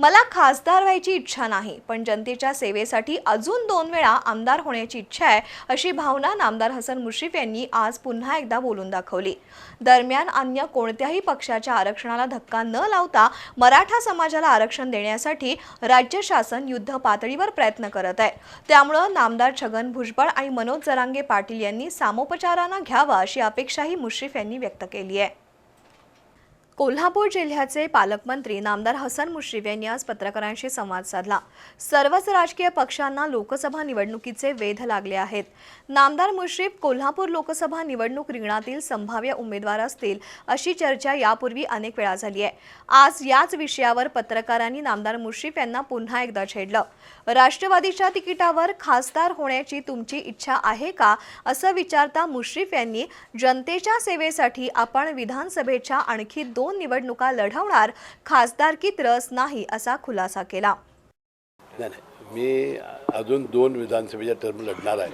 मला खासदार व्हायची इच्छा नाही पण जनतेच्या सेवेसाठी अजून दोन वेळा आमदार होण्याची इच्छा आहे अशी भावना नामदार हसन मुश्रीफ यांनी आज पुन्हा एकदा बोलून दाखवली. दरम्यान अन्य कोणत्याही पक्षाच्या आरक्षणाला धक्का न लावता मराठा समाजाला आरक्षण देण्यासाठी राज्य शासन युद्ध पातळीवर प्रयत्न करत आहे. त्यामुळं नामदार छगन भुजबळ आणि मनोज जरांगे पाटील यांनी सामोपचारांना घ्यावा अशी अपेक्षाही मुश्रीफ यांनी व्यक्त केली आहे. कोल्हापूर जिल्ह्याचे पालकमंत्री नामदार हसन मुश्रीफ यांनी आज पत्रकारांशी संवाद साधला. सर्वच राजकीय पक्षांना लोकसभा निवडणुकीचे वेध लागले आहेत. नामदार मुश्रीफ कोल्हापूर लोकसभा निवडणूक रिंगणातील संभाव्य उमेदवार असतील अशी चर्चा यापूर्वी अनेक वेळा झाली आहे. आज याच विषयावर पत्रकारांनी नामदार मुश्रीफ यांना पुन्हा एकदा छेडलं. राष्ट्रवादीच्या तिकिटावर खासदार होण्याची तुमची इच्छा आहे का? असं विचारता मुश्रीफ यांनी जनतेच्या सेवेसाठी आपण विधानसभेच्या आणखी दोन निवडणुका लढवणार खासदारकीत रस नाही असा खुलासा केला. मी अजून दोन विधानसभेच्या टर्म लढणार आहे.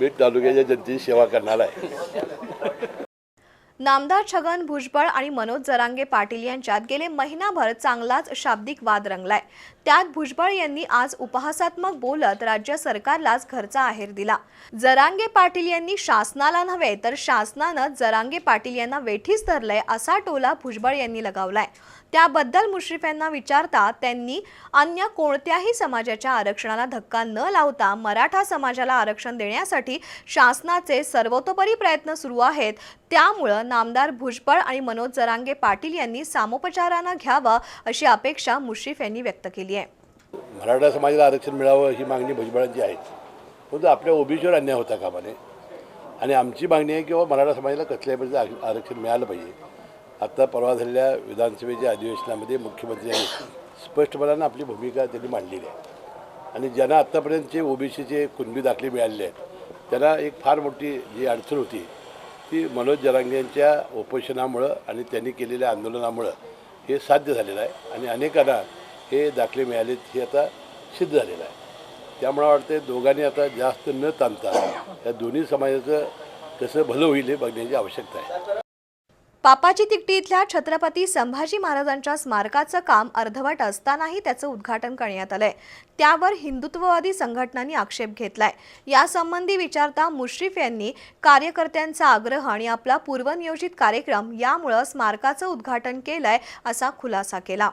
मी तालुक्याच्या जनतेची सेवा करणार आहे. नामदार छगन भुजबळ आणि मनोज जरांगे पाटील यांच्यात गेले महिनाभर चांगलाच शाब्दिक वाद रंगलाय. त्यात भुजबळ यांनी आज उपहासात्मक बोलत राज्य सरकारलाच घरचा आहेर दिला. जरांगे पाटील यांनी शासनाला नव्हे तर शासनानं जरांगे पाटील यांना वेठीस धरलंय असा टोला भुजबळ यांनी लगावलाय. त्याबद्दल मुश्रीफ यांना विचारता त्यांनी अन्य कोणत्याही समाजाच्या आरक्षणाला धक्का न लावता मराठा समाजाला आरक्षण देण्यासाठी शासनाचे सर्वतोपरी प्रयत्न सुरू आहेत. त्यामुळं नामदार भुजबळ आणि मनोज जरांगे पाटील यांनी सामोपचारानं घ्यावं अशी अपेक्षा मुश्रीफ यांनी व्यक्त केली आहे. मराठा समाजाला आरक्षण मिळावं ही मागणी भुजबळांची आहे. परंतु आपल्या ओबीसीवर अन्याय होता कामाने. आणि आमची मागणी आहे की बाबा मराठा समाजाला कसल्याही पद्धतीचं आरक्षण मिळालं पाहिजे. आत्ता परवा झालेल्या विधानसभेच्या अधिवेशनामध्ये मुख्यमंत्र्यांनी स्पष्टपणानं आपली भूमिका त्यांनी मांडलेली आहे. आणि ज्यांना आत्तापर्यंतचे ओबीसीचे कुणबी दाखले मिळालेले आहेत त्यांना एक फार मोठी जी अडचण होती ती मनोज जरांगे यांच्या उपोषणामुळं आणि त्यांनी केलेल्या आंदोलनामुळं हे साध्य झालेलं आहे. आणि अनेकांना हे दाखले मिळालेत हे आता सिद्ध झालेलं आहे. त्यामुळं वाटते दोघांनी आता जास्त न ताणता या दोन्ही समाजाचं कसं भलं होईल हे बघण्याची आवश्यकता आहे. पापाची तिकटी इथल्या छत्रपती संभाजी महाराजांच्या स्मारकाचं काम अर्धवट असतानाही त्याचं उद्घाटन करण्यात आलंय. त्यावर हिंदुत्ववादी संघटनांनी आक्षेप घेतलाय. यासंबंधी विचारता मुश्रीफ यांनी कार्यकर्त्यांचा आग्रह आणि आपला पूर्वनियोजित कार्यक्रम यामुळं स्मारकाचं उद्घाटन केलंय असा खुलासा केला.